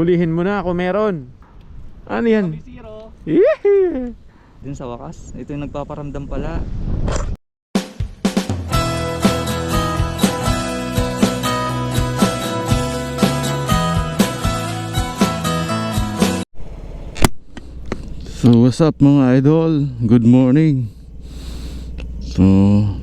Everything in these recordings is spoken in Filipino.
Hulihin mo na kung meron. Ano yan? Yehey! Dun sa wakas, ito yung nagpaparamdam pala. So what's up mga idol? Good morning. So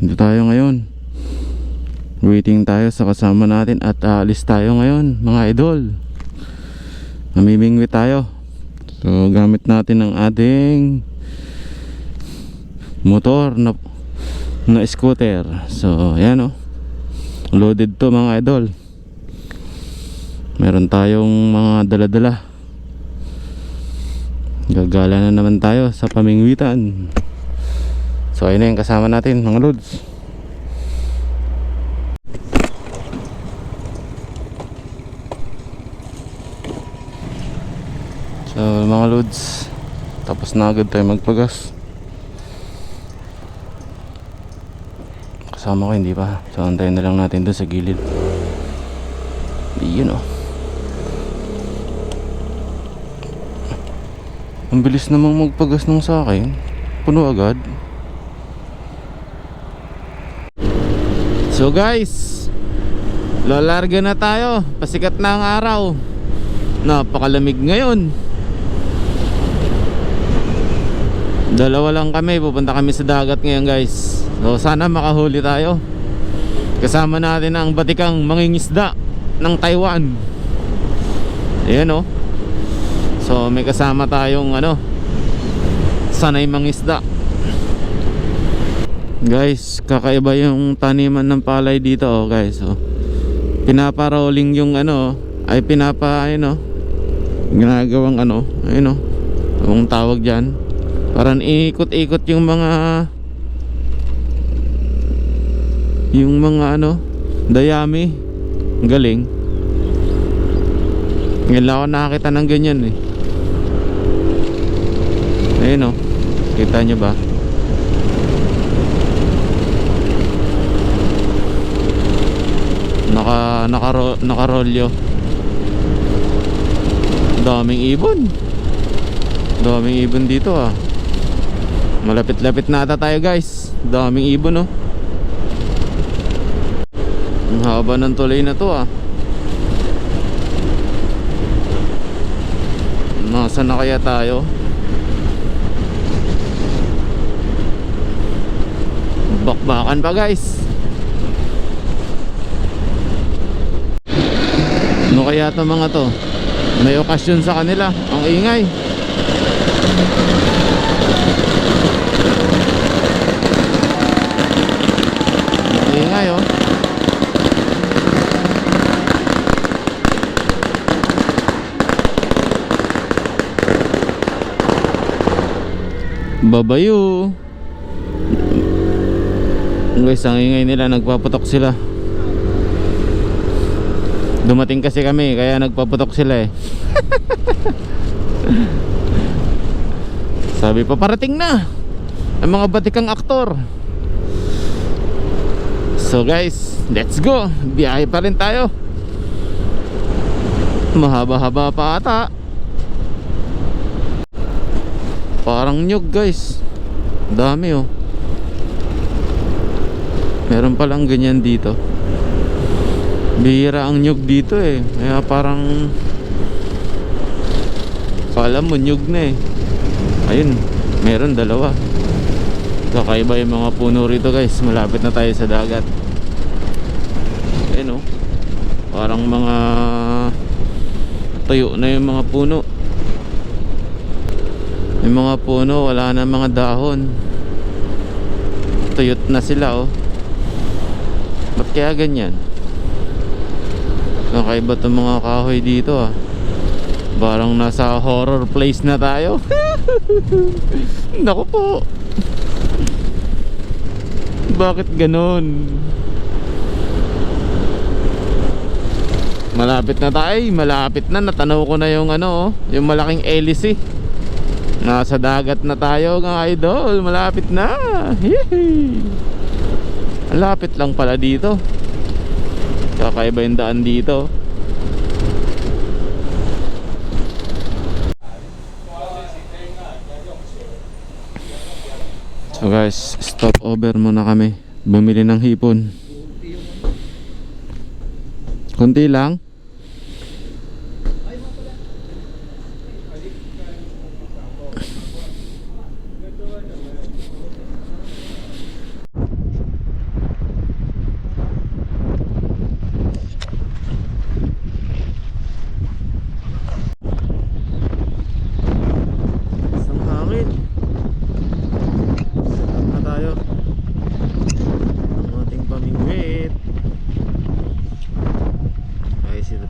dito tayo ngayon. Waiting tayo sa kasama natin at aalis tayo ngayon mga idol. Mamimingwi tayo. So gamit natin ang ating motor na na scooter. So ayan oh. Loaded to mga idol. Meron tayong mga dala-dala. Gagala na naman tayo sa pamingwitan. So ayun na yung kasama natin mga lods. So mga lods, tapos na agad tayo magpagas. Kasama ko hindi pa. So antayin na lang natin doon sa gilid. Iyon oh. Ang bilis namang magpagas nung sa akin. Puno agad. So guys, lalarga na tayo. Pasikat na ang araw. Napakalamig ngayon. Dalawa lang kami, pupunta kami sa dagat ngayon guys. So sana makahuli tayo. Kasama natin ang batikang mangingisda ng Taiwan. Ayan oh. So may kasama tayong ano Sanay mangisda Guys, kakaiba yung taniman ng palay dito oh guys oh. Pinaparolling yung ano Ay pinapa ano Ginagawang ano Ayun oh Anong tawag dyan Parang ikot-ikot yung mga Yung mga ano Dayami Ang Galing Ngayon ako nakakita ng ganyan eh Ayun o. Kita nyo ba? Naka, naka, nakarolyo. Daming ibon. Daming ibon dito ah. Malapit-lapit na ata tayo guys. Daming ibon oh. Ang haba ng tuloy na to ah. Nasa na kaya tayo? Bakbakan pa guys Ano kaya to mga to May okasyon sa kanila Ang ingay Ang ingay oh Babayo Guys, ang ingay nila, nagpaputok sila. Dumating kasi kami, kaya nagpaputok sila eh. Sabi pa, parating na! Ang mga batikang aktor. So guys, let's go! Biyahe pa rin tayo. Mahaba-haba pa ata. Parang nyug guys. Dami oh. Meron palang ganyan dito. Bihira ang nyug dito eh. Kaya parang Kala mo nyug na eh. Ayun, meron dalawa. Kakaiba yung mga puno rito guys. Malapit na tayo sa dagat. Ayun oh. Parang mga tuyo na yung mga puno. Yung mga puno, wala na mga dahon. Tuyot na sila oh. Ba't kaya ganyan? Kakaiba itong mga kahoy dito ah Parang nasa horror place na tayo Naku po Bakit ganon? Malapit na tayo Malapit na Natanaw ko na yung ano oh, Yung malaking hélice Nasa dagat na tayo mga idol. Malapit na. Hihi. Malapit lang pala dito. Kakaiba yung daan dito. So guys, stop over muna kami. Bumili ng hipon. Kunti lang.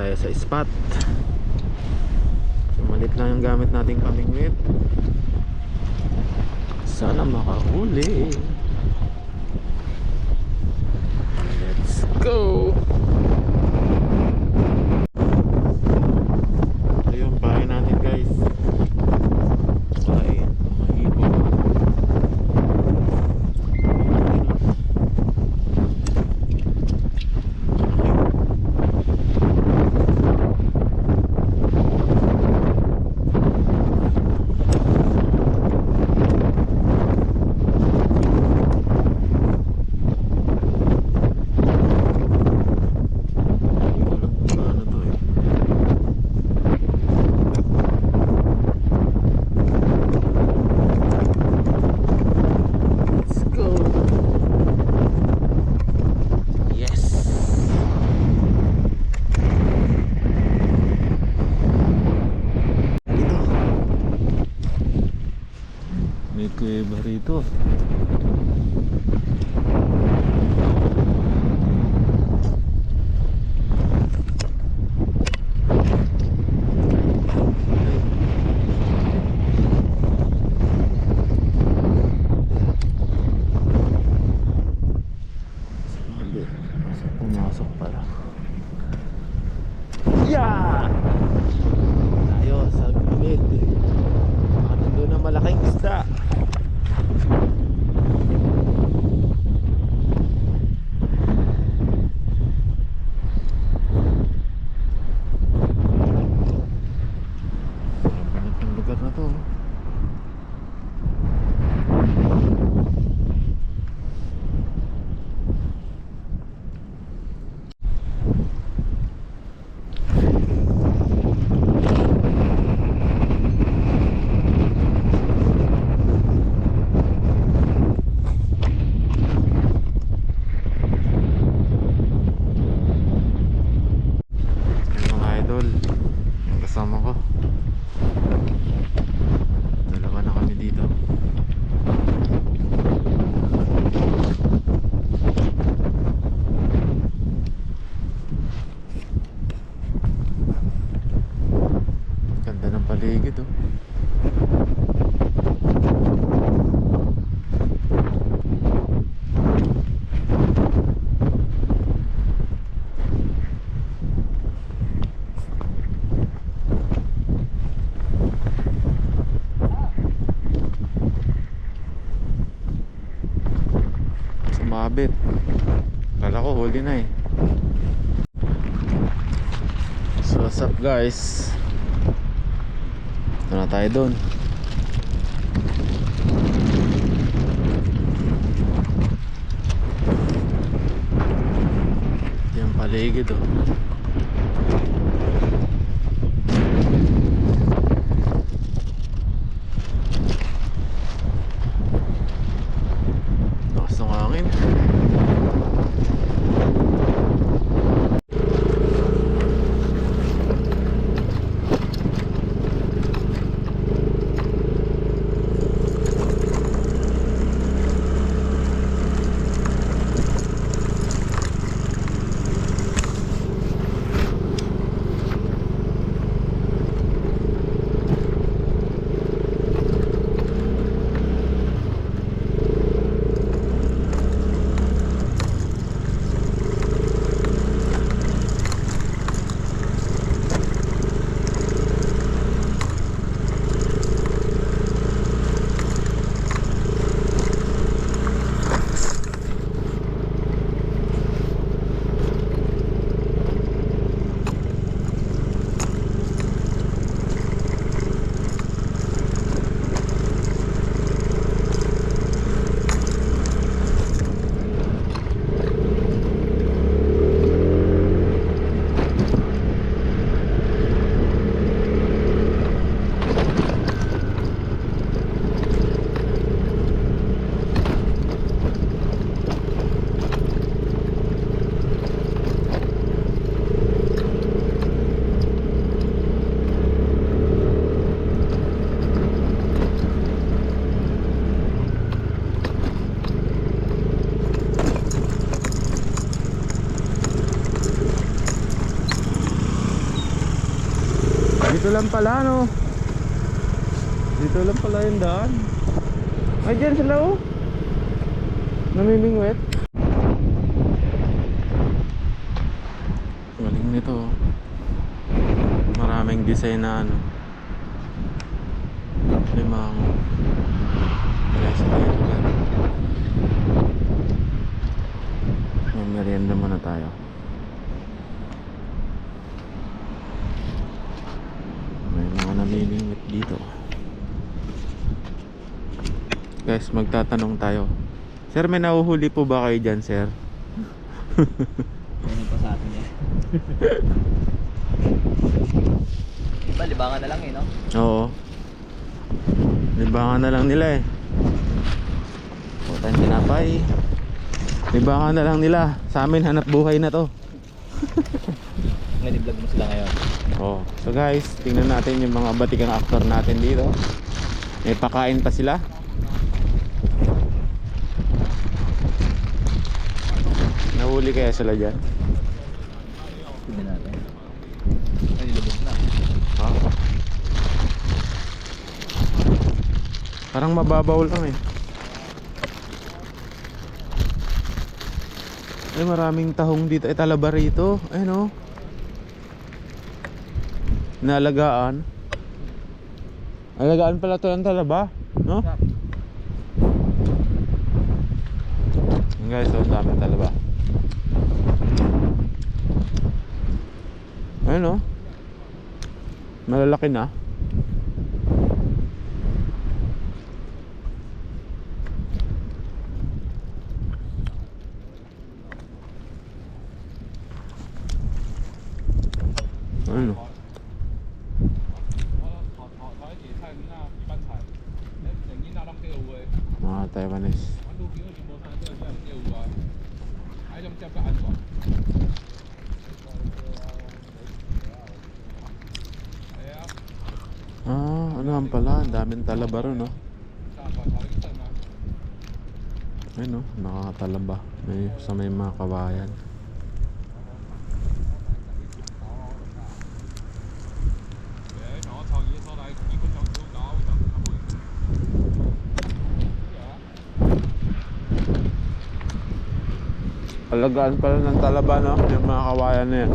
tayo sa spot. So, malit lang yung gamit nating pamingwit sana makahuli. Let's go! paligid oh. sumabit. Kala ko huli na eh. So what's up guys? tayo doon. Yung paligid oh. Pala no. Dito lang pala yung daan. Ay, dyan sila oh. Namimingwit. Galing nito oh. Maraming design na ano. Limang. Yes, dito. May merienda muna tayo. May mga namimingwit dito. Guys, magtatanong tayo. Sir, may nahuhuli po ba kayo dyan, sir? Ganun pa sa atin eh. Iba, libangan na lang eh, no? Oo. Libangan na lang nila eh. Putan tinapay. Libangan na lang nila. Sa amin, hanap buhay na to. Ngayon, vlog mo sila ngayon. Oh. So guys, tingnan natin yung mga batikang actor natin dito. May pakain pa sila. Nahuli kaya sila dyan? Tignan natin. Ay, nilabas na. Ha? Parang mababaw lang eh. Ay maraming tahong dito. Ay talaba rito. Ay no. Nalagaan. Alagaan pala to ng talaba. No? Guys, so daming talaba. Ayun no. Malalaki na. Ano? 炒 Ayan pala, ang daming talaba rin, no? Ayun, no? Nakakatalaba. May, sa may mga kabayan. Alagaan pala ng talaba, no? Yung mga kawayan na yan.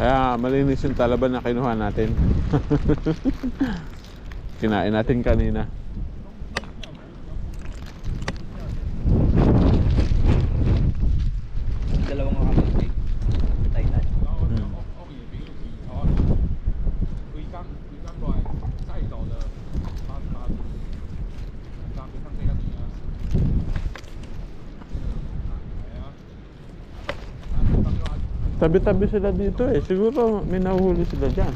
Kaya malinis yung talaba na kinuha natin. Kinain natin kanina. Tabi-tabi sila dito eh. Siguro may nahuhuli sila dyan.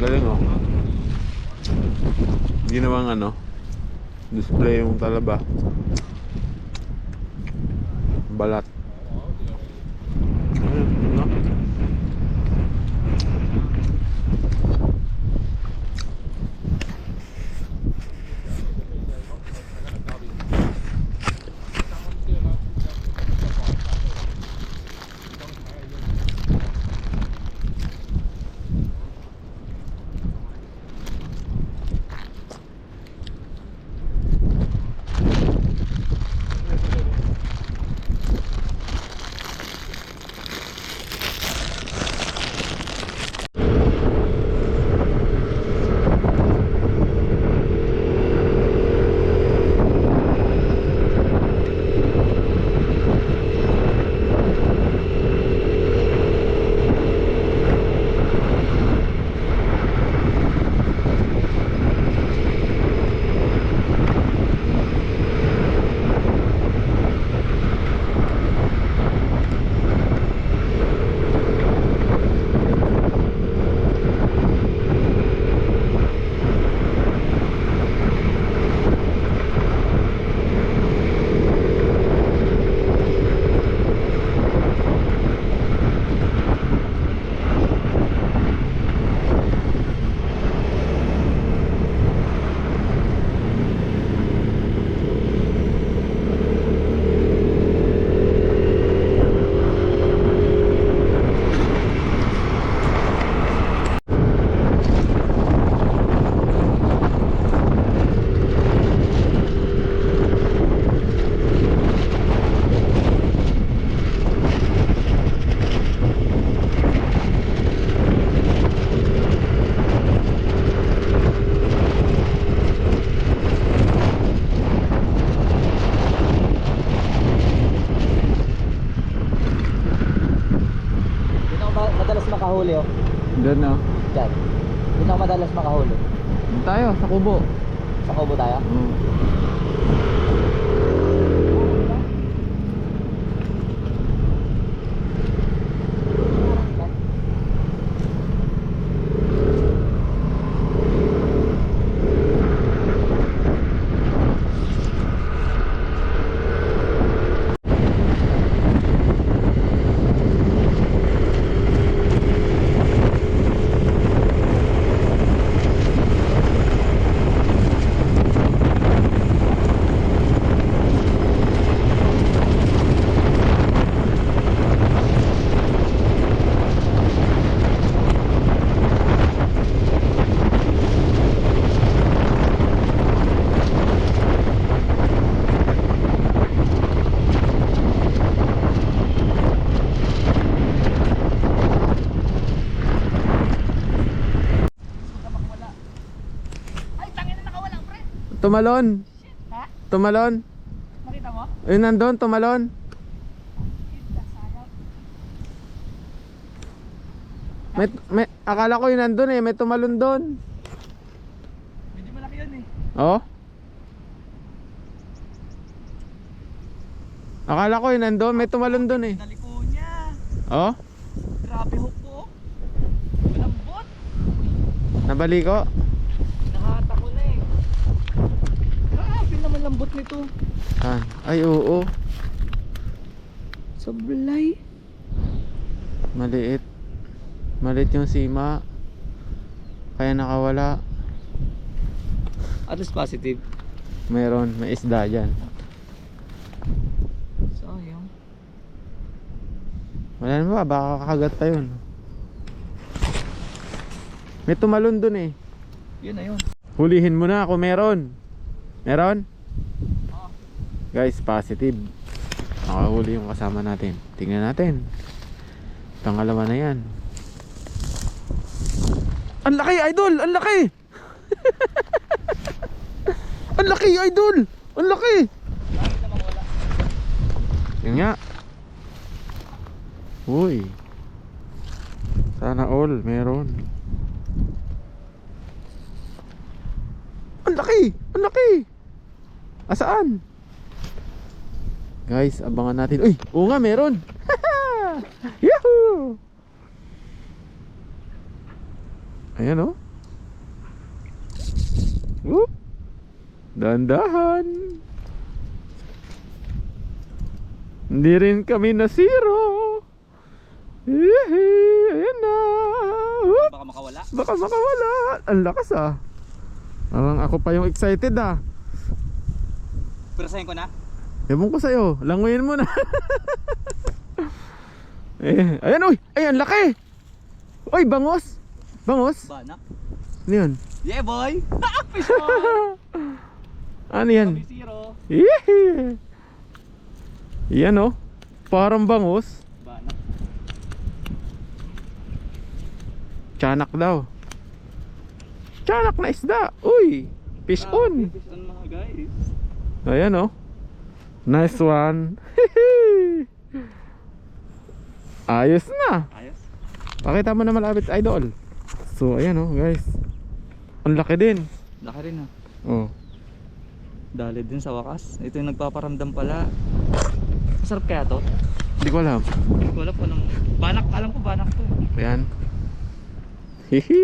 Galing oh. Ginawang ano, display yung talaba. Balat. Tumalon. Ha? Tumalon. Nakita mo? Ayun nandun, tumalon. May, may, akala ko yun nandun eh, may tumalon doon. Medyo malaki yun eh. Oh? Akala ko yun nandun, may tumalon doon eh. Naliko niya. Oh? Grabe hook ko. Malambot. Nabali ko? Nakahata ko na eh. Grabe naman lambot nito. Ah, ay oo, Sablay. maliit. Maliit yung sima. Kaya nakawala. At least positive. Meron, may isda dyan. Sayang. Wala naman ba, baka kakagat pa yun. May tumalon dun eh. Yun na yun. Hulihin mo na kung meron. Meron? Guys, positive. Nakahuli yung kasama natin. Tingnan natin. Pangalawa na yan. Ang laki, idol! Ang laki! Ang laki, idol! Ang laki! Yan nga. Uy. Sana all meron. Ang laki! Ang laki! Asaan? Guys, abangan natin. Uy! Oo nga, meron! Yahoo! Ayan oh. Whoop! Dandahan! Hindi rin kami na zero! Yehey! Ayan na! Whoop! Baka makawala. Baka makawala. Ang lakas ah. Parang ako pa yung excited ah. Pero sayin ko na. Ewan ko sa'yo. Languyin mo na. eh, ayan uy. Ayan, laki. Uy, bangos. Bangos. Banak. Ano yun? Yeah boy! Ano yan? Kami zero. Yehey. Yan oh. Parang bangos. Banak. Tiyanak daw. Tiyanak na isda. Uy. Fish on. Fish on mga guys. Ayan oh. Nice one. Ayos na. Ayos. Pakita mo na malapit idol. So ayan oh guys. Ang laki din. Laki rin ah. Oh. Dali din sa wakas. Ito yung nagpaparamdam pala. Masarap kaya to? Hindi ko alam. Hindi ko alam kung anong... Banak, alam ko banak to. Ayan. Hihi.